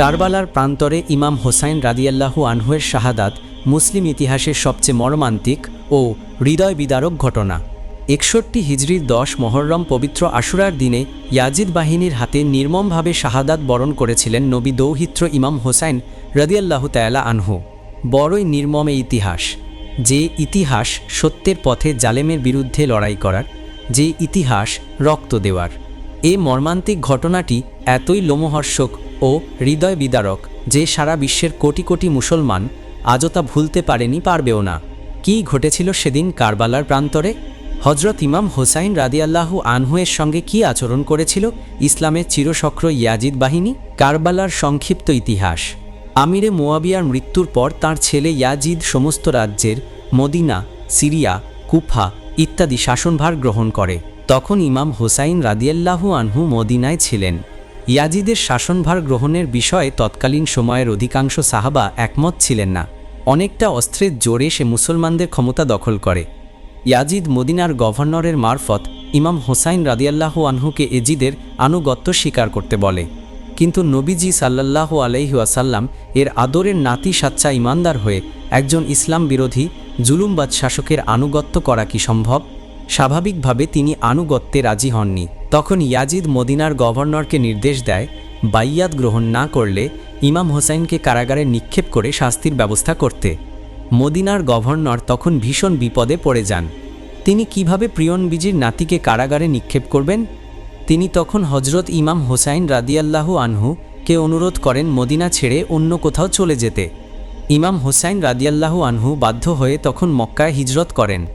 কারবালার প্রান্তরে ইমাম হোসাইন রাদিয়াল্লাহু আনহুয়ের শাহাদাত মুসলিম ইতিহাসের সবচেয়ে মর্মান্তিক ও হৃদয় বিদারক ঘটনা। একষট্টি হিজরির দশ মহররম পবিত্র আশুরার দিনে ইয়াজিদ বাহিনীর হাতে নির্মমভাবে শাহাদাত বরণ করেছিলেন নবী দৌহিত্র ইমাম হোসাইন রদিয়াল্লাহু তায়ালা আনহু। বড়ই নির্মম ইতিহাস, যে ইতিহাস সত্যের পথে জালেমের বিরুদ্ধে লড়াই করার, যে ইতিহাস রক্ত দেওয়ার। এ মর্মান্তিক ঘটনাটি এতই লোমহর্ষক ও হৃদয় বিদারক, যে সারা বিশ্বের কোটি কোটি মুসলমান আজও তা ভুলতে পারেনি, পারবেও না। কী ঘটেছিল সেদিন কারবালার প্রান্তরে? হজরত ইমাম হোসাইন রাদিয়াল্লাহু আনহুয়ের সঙ্গে কি আচরণ করেছিল? ইসলামের চিরসক্র ইয়াজিদ বাহিনী? কারবালার সংক্ষিপ্ত ইতিহাস। আমিরে মোয়াবিয়ার মৃত্যুর পর তার ছেলে ইয়াজিদ সমস্ত রাজ্যের মদিনা, সিরিয়া, কুফা ইত্যাদি শাসনভার গ্রহণ করে। তখন ইমাম হোসাইন রাদিয়াল্লাহু আনহু মদিনায় ছিলেন। ইয়াজিদের শাসনভার গ্রহণের বিষয়ে তৎকালীন সময়ের অধিকাংশ সাহাবা একমত ছিলেন না। অনেকটা অস্ত্রের জোরে সে মুসলমানদের ক্ষমতা দখল করে। ইয়াজিদ মদিনার গভর্নরের মারফত ইমাম হোসাইন রাদিয়াল্লাহু আনহুকে এজিদের আনুগত্য স্বীকার করতে বলে। কিন্তু নবীজি সাল্লাল্লাহ আলাইহি ওয়াসাল্লাম এর আদরের নাতি সাচ্চা ইমানদার হয়ে একজন ইসলাম বিরোধী জুলুমবাদ শাসকের আনুগত্য করা কি সম্ভব? স্বাভাবিকভাবে তিনি আনুগত্যে রাজি হননি। তখন ইয়াজিদ মদিনার গভর্নরকে নির্দেশ দেয়, বাইয়াত গ্রহণ না করলে ইমাম হোসাইনকে কারাগারে নিক্ষেপ করে শাস্তির ব্যবস্থা করতে। মদিনার গভর্নর তখন ভীষণ বিপদে পড়ে যান। তিনি কীভাবে প্রিয়নবীজির নাতিকে কারাগারে নিক্ষেপ করবেন? তিনি তখন হজরত ইমাম হোসাইন রাদিয়াল্লাহু আনহু কে অনুরোধ করেন মদিনা ছেড়ে অন্য কোথাও চলে যেতে। ইমাম হোসাইন রাদিয়াল্লাহু আনহু বাধ্য হয়ে তখন মক্কায় হিজরত করেন।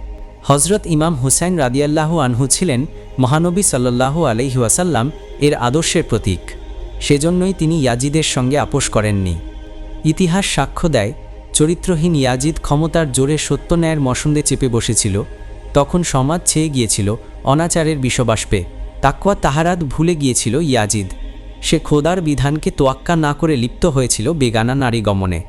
হজরত ইমাম হুসাইন রাদিয়াল্লাহু আনহু ছিলেন মহানবী সাল্লাল্লাহু আলাইহি ওয়াসাল্লাম এর আদর্শের প্রতীক। সেজন্যই তিনি ইয়াজিদের সঙ্গে আপোষ করেননি। ইতিহাস সাক্ষ্য দেয়, চরিত্রহীন ইয়াজিদ ক্ষমতার জোরে সত্য ন্যায়ের মসন্দে চেপে বসেছিল, তখন সমাজ ছেয়ে গিয়েছিল অনাচারের বিষবাষ্পে। তাকুয়া তাহারাত ভুলে গিয়েছিল ইয়াজিদ। সে খোদার বিধানকে তোয়াক্কা না করে লিপ্ত হয়েছিল বেগানা নারী গমনে।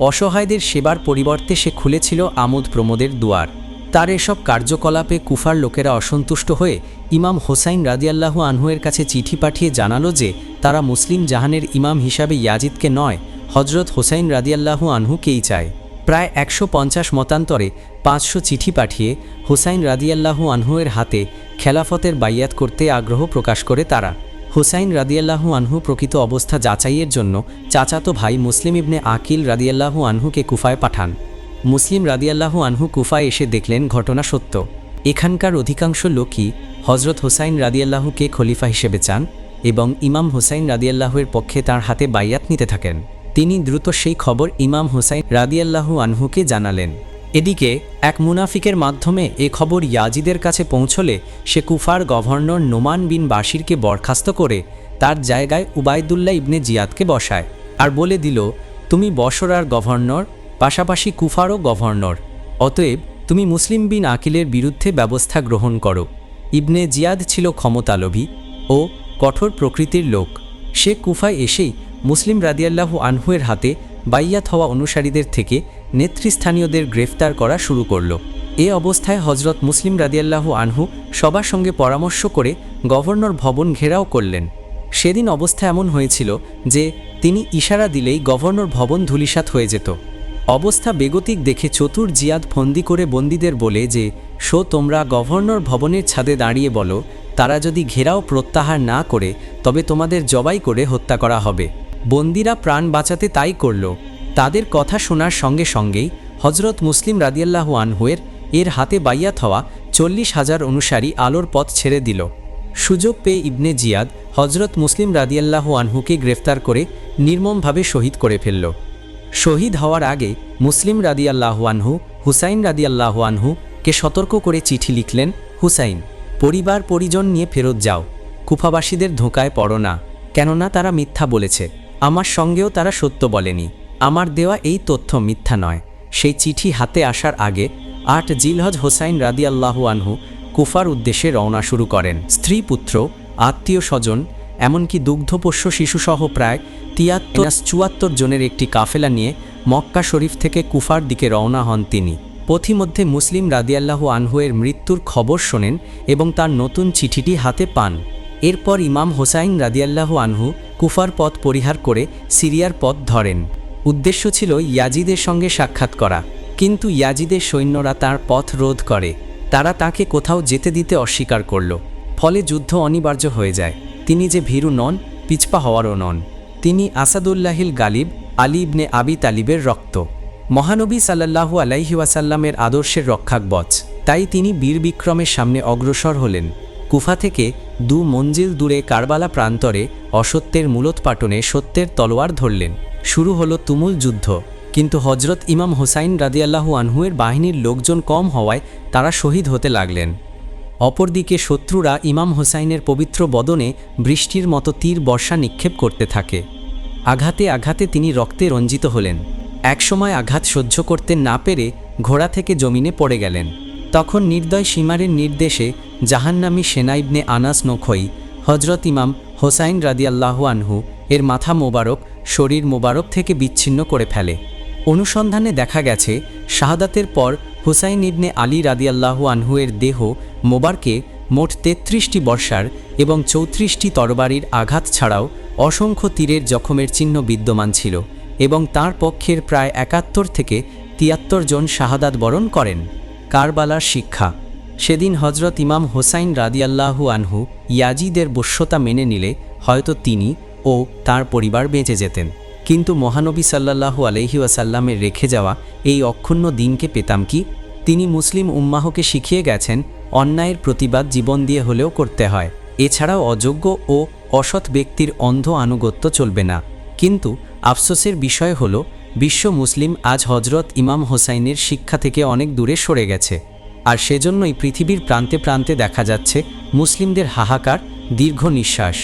অসহায়দের সেবার পরিবর্তে সে খুলেছিল আমোদ প্রমোদের দুয়ার। তার এসব কার্যকলাপে কুফার লোকেরা অসন্তুষ্ট হয়ে ইমাম হোসাইন রাদিয়াল্লাহু আনহুয়ের কাছে চিঠি পাঠিয়ে জানালো যে তারা মুসলিম জাহানের ইমাম হিসাবে ইয়াজিদকে নয় হজরত হোসাইন রাদিয়াল্লাহু আনহুকেই চায়। প্রায় একশো পঞ্চাশ মতান্তরে পাঁচশো চিঠি পাঠিয়ে হোসাইন রাদিয়াল্লাহু আনহুয়ের হাতে খেলাফতের বাইয়াত করতে আগ্রহ প্রকাশ করে তারা। হুসাইন রাদিয়াল্লাহু আনহু প্রকৃত অবস্থা যাচাইয়ের জন্য চাচাতো ভাই মুসলিম ইবনে আকিল রাদিয়াল্লাহু আনহুকে কুফায় পাঠান। মুসলিম রাদিয়াল্লাহু আনহু কুফায় এসে দেখলেন ঘটনা সত্য। এখানকার অধিকাংশ লোকই হজরত হোসাইন রাদিয়াল্লাহুকে খলিফা হিসেবে চান এবং ইমাম হুসাইন রাদিয়াল্লাহুয়ের পক্ষে তার হাতে বাইয়াত নিতে থাকেন। তিনি দ্রুত সেই খবর ইমাম হুসাইন রাদিয়াল্লাহু আনহুকে জানালেন। এদিকে এক মুনাফিকের মাধ্যমে এ খবর ইয়াজিদের কাছে পৌঁছলে সে কুফার গভর্নর নোমান বিন বাশিরকে বরখাস্ত করে তার জায়গায় উবায়দুল্লাহ ইবনে জিয়াদকে বসায় আর বলে দিল, তুমি বসরার গভর্নর পাশাপাশি কুফারও গভর্নর। অতএব তুমি মুসলিম বিন আকিলের বিরুদ্ধে ব্যবস্থা গ্রহণ করো। ইবনে জিয়াদ ছিল ক্ষমতালোভী ও কঠোর প্রকৃতির লোক। সে কুফায় এসেই মুসলিম রাদিয়াল্লাহু আনহুয়ের হাতে বাইয়াত হওয়া অনুসারীদের থেকে নেতৃস্থানীয়দের গ্রেফতার করা শুরু করল। এ অবস্থায় হজরত মুসলিম রাদিয়াল্লাহু আনহু সবার সঙ্গে পরামর্শ করে গভর্নর ভবন ঘেরাও করলেন। সেদিন অবস্থা এমন হয়েছিল যে তিনি ইশারা দিলেই গভর্নর ভবন ধূলিসাৎ হয়ে যেত। অবস্থা বেগতিক দেখে চতুর জিয়াদ ফন্দি করে বন্দীদের বলে যে, শো, তোমরা গভর্নর ভবনের ছাদে দাঁড়িয়ে বলো, তারা যদি ঘেরাও প্রত্যাহার না করে, তবে তোমাদের জবাই করে হত্যা করা হবে। বন্দিরা প্রাণ বাঁচাতে তাই করল। তাদের কথা শোনার সঙ্গে সঙ্গেই হজরত মুসলিম রাদিয়াল্লাহু আনহুয়ের এর হাতে বাইয়াত হওয়া চল্লিশ হাজার অনুসারী আলোর পথ ছেড়ে দিল। সুযোগ পেয়ে ইবনে জিয়াদ হজরত মুসলিম রাদিয়াল্লাহু আনহুকে গ্রেফতার করে নির্মমভাবে শহীদ করে ফেলল। শহীদ হওয়ার আগে মুসলিম রাদিয়াল্লাহু আনহু, হুসাইন রাদিয়াল্লাহু আনহু কে সতর্ক করে চিঠি লিখলেন, হুসাইন, পরিবার পরিজন নিয়ে ফেরত যাও। কুফাবাসীদের ধোঁকায় পড়ো না। কেননা তারা মিথ্যা বলেছে। আমার সঙ্গেও তারা সত্য বলেনি। আমার দেওয়া এই তথ্য মিথ্যা নয়। সেই চিঠি হাতে আসার আগে আট জিলহজ হোসাইন রাদিয়াল্লাহু আনহু কুফার উদ্দেশ্যে রওনা শুরু করেন। স্ত্রী পুত্র, আত্মীয় স্বজন এমনকি দুগ্ধপোষ্য শিশুসহ প্রায় তিয়াত্তর চুয়াত্তর জনের একটি কাফেলা নিয়ে মক্কা শরীফ থেকে কুফার দিকে রওনা হন তিনি। পথিমধ্যে মুসলিম রাদিয়াল্লাহু আনহুয়ের মৃত্যুর খবর শোনেন এবং তার নতুন চিঠিটি হাতে পান। এরপর ইমাম হোসাইন রাদিয়াল্লাহু আনহু কুফার পথ পরিহার করে সিরিয়ার পথ ধরেন। উদ্দেশ্য ছিল ইয়াজিদের সঙ্গে সাক্ষাৎ করা। কিন্তু ইয়াজিদের সৈন্যরা তার পথ রোধ করে। তারা তাকে কোথাও যেতে দিতে অস্বীকার করল। ফলে যুদ্ধ অনিবার্য হয়ে যায়। তিনি যে ভীরু নন, পিছপা হওয়ারও নন। তিনি আসাদুল্লাহিল গালিব, আলী ইবনে আবি তালিবের রক্ত। মহানবী সাল্লাল্লাহু আলাইহি ওয়াসাল্লামের আদর্শের রক্ষাকবচ তাই তিনি বীর বিক্রমের সামনে অগ্রসর হলেন। কুফা থেকে দু মঞ্জিল দূরে কারবালা প্রান্তরে অসত্যের মূলোৎপাটনে সত্যের তলোয়ার ধরলেন। শুরু হলো তুমুল যুদ্ধ। কিন্তু হজরত ইমাম হোসাইন রাদিয়াল্লাহু আনহুয়ের বাহিনীর লোকজন কম হওয়ায় তারা শহীদ হতে লাগলেন। অপরদিকে শত্রুরা ইমাম হোসাইনের পবিত্র বদনে বৃষ্টির মতো তীর বর্ষা নিক্ষেপ করতে থাকে। আঘাতে আঘাতে তিনি রক্তে রঞ্জিত হলেন। একসময় আঘাত সহ্য করতে না পেরে ঘোড়া থেকে জমিনে পড়ে গেলেন। তখন নির্দয় সীমারের নির্দেশে জাহান্নামী সেনাইবনে আনাস নখই হজরত ইমাম হোসাইন রাদিয়াল্লাহু আনহু এর মাথা মোবারক, শরীর মোবারক থেকে বিচ্ছিন্ন করে ফেলে। অনুসন্ধানে দেখা গেছে, শাহাদাতের পর হুসাইন ইবনে আলী রাদিয়াল্লাহু আনহু এর দেহ মোবারকে মোট তেত্রিশটি বর্ষার এবং চৌত্রিশটি তরবারির আঘাত ছাড়াও অসংখ্য তীরের জখমের চিহ্ন বিদ্যমান ছিল এবং তার পক্ষের প্রায় একাত্তর থেকে তিয়াত্তর জন শাহাদাত বরণ করেন। কারবালার শিক্ষা। সেদিন হজরত ইমাম হোসাইন রাদিয়াল্লাহু আনহু ইয়াজিদের বশ্যতা মেনে নিলে হয়তো তিনি ও তার পরিবার বেঁচে যেতেন। কিন্তু মহানবী সাল্লাল্লাহু আলহি ওয়াসাল্লামের রেখে যাওয়া এই অক্ষুণ্ণ দিনকে পেতাম কি? তিনি মুসলিম উম্মাহকে শিখিয়ে গেছেন, অন্যায়ের প্রতিবাদ জীবন দিয়ে হলেও করতে হয়। এছাড়াও অযোগ্য ও অসৎ ব্যক্তির অন্ধ আনুগত্য চলবে না। কিন্তু আফসোসের বিষয় হল, বিশ্ব মুসলিম আজ হজরত ইমাম হোসাইনের শিক্ষা থেকে অনেক দূরে সরে গেছে। আর সেজন্যই পৃথিবীর প্রান্তে প্রান্তে দেখা যাচ্ছে, মুসলিমদের হাহাকার, দীর্ঘ নিঃশ্বাস।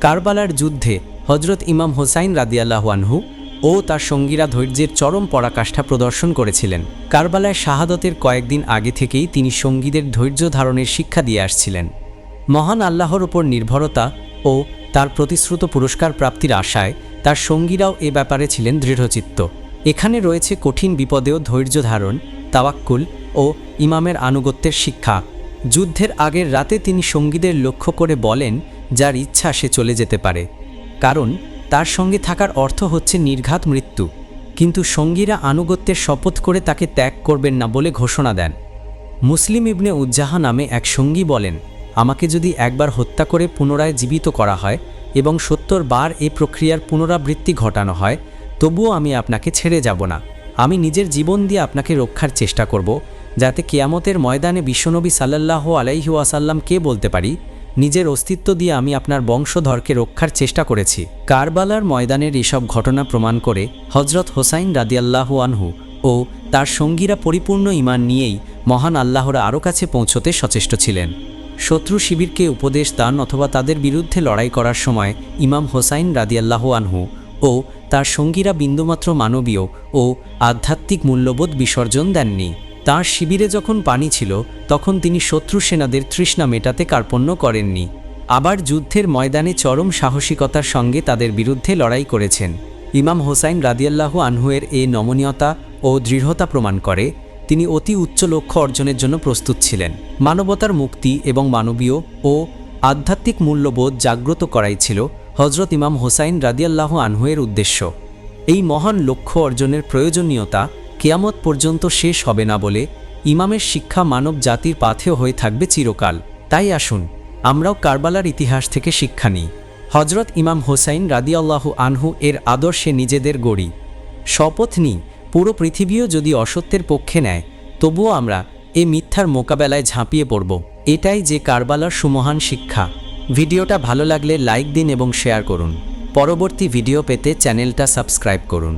কারবালার যুদ্ধে হজরত ইমাম হোসাইন রাদিয়াল্লাহু আনহু ও তার সঙ্গীরা ধৈর্যের চরম পরাকাষ্ঠা প্রদর্শন করেছিলেন। কারবালায় শাহাদতের কয়েকদিন আগে থেকেই তিনি সঙ্গীদের ধৈর্য ধারণের শিক্ষা দিয়ে আসছিলেন। মহান আল্লাহর ওপর নির্ভরতা ও তার প্রতিশ্রুত পুরস্কার প্রাপ্তির আশায় তার সঙ্গীরাও এ ব্যাপারে ছিলেন দৃঢ়চিত্ত। এখানে রয়েছে কঠিন বিপদেও ধৈর্য ধারণ, তাওয়াক্কুল ও ইমামের আনুগত্যের শিক্ষা। যুদ্ধের আগের রাতে তিনি সঙ্গীদের লক্ষ্য করে বলেন, যার ইচ্ছা সে চলে যেতে পারে। কারণ তার সঙ্গে থাকার অর্থ হচ্ছে নির্ঘাত মৃত্যু। কিন্তু সঙ্গীরা আনুগত্যের শপথ করে তাকে ত্যাগ করবেন না বলে ঘোষণা দেন। মুসলিম ইবনে উজ্জাহা নামে এক সঙ্গী বলেন, আমাকে যদি একবার হত্যা করে পুনরায় জীবিত করা হয় এবং সত্তর বার এ প্রক্রিয়ার পুনরাবৃত্তি ঘটানো হয়, তবুও আমি আপনাকে ছেড়ে যাব না। আমি নিজের জীবন দিয়ে আপনাকে রক্ষার চেষ্টা করব, যাতে কেয়ামতের ময়দানে বিশ্বনবী সাল্লাহ আলাইহু আসাল্লাম কে বলতে পারি নিজের অস্তিত্ব দিয়ে আমি আপনার বংশধরকে রক্ষার চেষ্টা করেছি। কারবালার ময়দানের এসব ঘটনা প্রমাণ করে হজরত হোসাইন রাদিয়াল্লাহু আনহু ও তার সঙ্গীরা পরিপূর্ণ ইমান নিয়েই মহান আল্লাহর আরও কাছে পৌঁছতে সচেষ্ট ছিলেন। শত্রু শিবিরকে উপদেশ দান অথবা তাদের বিরুদ্ধে লড়াই করার সময় ইমাম হোসাইন রাদিয়াল্লাহু আনহু ও তার সঙ্গীরা বিন্দুমাত্র মানবীয় ও আধ্যাত্মিক মূল্যবোধ বিসর্জন দেননি। তার শিবিরে যখন পানি ছিল, তখন তিনি শত্রু সেনাদের তৃষ্ণা মেটাতে কার্পণ্য করেননি। আবার যুদ্ধের ময়দানে চরম সাহসিকতার সঙ্গে তাদের বিরুদ্ধে লড়াই করেছেন। ইমাম হোসাইন রাদিয়াল্লাহু আনহুয়ের এ নমনীয়তা ও দৃঢ়তা প্রমাণ করে, তিনি অতি উচ্চ লক্ষ্য অর্জনের জন্য প্রস্তুত ছিলেন। মানবতার মুক্তি এবং মানবীয় ও আধ্যাত্মিক মূল্যবোধ জাগ্রত করাই ছিল হজরত ইমাম হোসাইন রাদিয়াল্লাহু আনহুয়ের উদ্দেশ্য। এই মহান লক্ষ্য অর্জনের প্রয়োজনীয়তা কেয়ামত পর্যন্ত শেষ হবে না বলে ইমামের শিক্ষা মানব জাতির পাথেয় হয়ে থাকবে চিরকাল। তাই আসুন, আমরাও কারবালার ইতিহাস থেকে শিক্ষা নিই। হজরত ইমাম হোসাইন রাদিয়াল্লাহু আনহু এর আদর্শে নিজেদের গড়ি। শপথ নিই, পুরো পৃথিবীও যদি অসত্যের পক্ষে নেয়, তবুও আমরা এ মিথ্যার মোকাবেলায় ঝাঁপিয়ে পড়ব। এটাই যে কারবালার সুমহান শিক্ষা। ভিডিওটা ভালো লাগলে লাইক দিন এবং শেয়ার করুন। পরবর্তী ভিডিও পেতে চ্যানেলটা সাবস্ক্রাইব করুন।